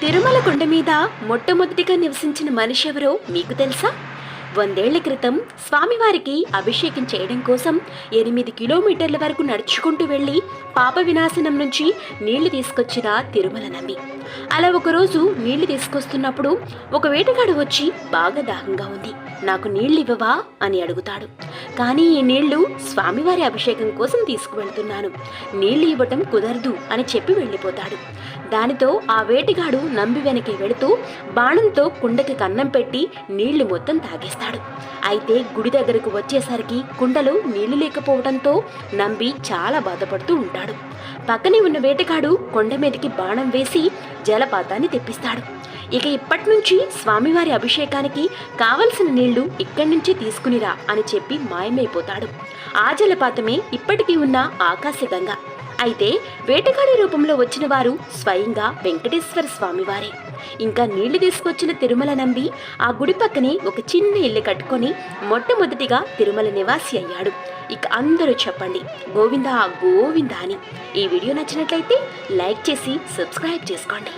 తిరుమల కొండ మీద మొట్టమొదటిగా నివసించిన మనిషి ఎవరో మీకు తెలుసా? వందేళ్ళ క్రితం స్వామివారికి అభిషేకం చేయడం కోసం ఎనిమిది కిలోమీటర్ల వరకు నడుచుకుంటూ వెళ్ళి పాప వినాశనం నుంచి నీళ్ళు తీసుకొచ్చిన తిరుమల నమ్మి. అలా ఒకరోజు నీళ్ళు తీసుకొస్తున్నప్పుడు ఒక వేటగాడు వచ్చి బాగా దాహంగా ఉంది. నాకు నీళ్ళు ఇవ్వవా? అని అడుగుతాడు. కానీ ఈ నీళ్ళు స్వామివారి అభిషేకం కోసం తీసుకువెళ్తున్నాను. నీళ్ళు ఇవ్వటం కుదరదు అని చెప్పి వెళ్ళిపోతాడు. దానితో ఆ వేటగాడు నంబి వెనకే వెళుతూ బాణంతో కుండకి కన్నం పెట్టి నీళ్ళు మొత్తం తాగేస్తాడు. అయితే గుడి దగ్గరకు వచ్చేసరికి కుండలో నీళ్ళు లేకపోవడంతో నంబి చాలా బాధపడుతూ ఉంటాడు. పక్కనే ఉన్న వేటగాడు కొండ మీదకి బాణం వేసి జలపాతాన్ని తెప్పిస్తాడు. ఇక ఇప్పటి నుంచి స్వామివారి అభిషేకానికి కావలసిన నీళ్ళు ఇక్కడి నుంచి తీసుకునిరా అని చెప్పి మాయమైపోతాడు. ఆ జలపాతమే ఇప్పటికీ ఉన్న ఆకాశగంగ అయితే వేటగాడి రూపంలో వచ్చిన వారు స్వయంగా వెంకటేశ్వర స్వామివారే. ఇంకా నీళ్ళు తీసుకొచ్చిన తిరుమల నంబి ఆ గుడి పక్కనే ఒక చిన్న ఇల్లు కట్టుకొని మొట్టమొదటిగా తిరుమల నివాసి అయ్యాడు. ఇక అందరూ చెప్పండి గోవిందా గోవిందా అని ఈ వీడియో నచ్చినట్లయితే లైక్ చేసి సబ్స్క్రైబ్ చేసుకోండి.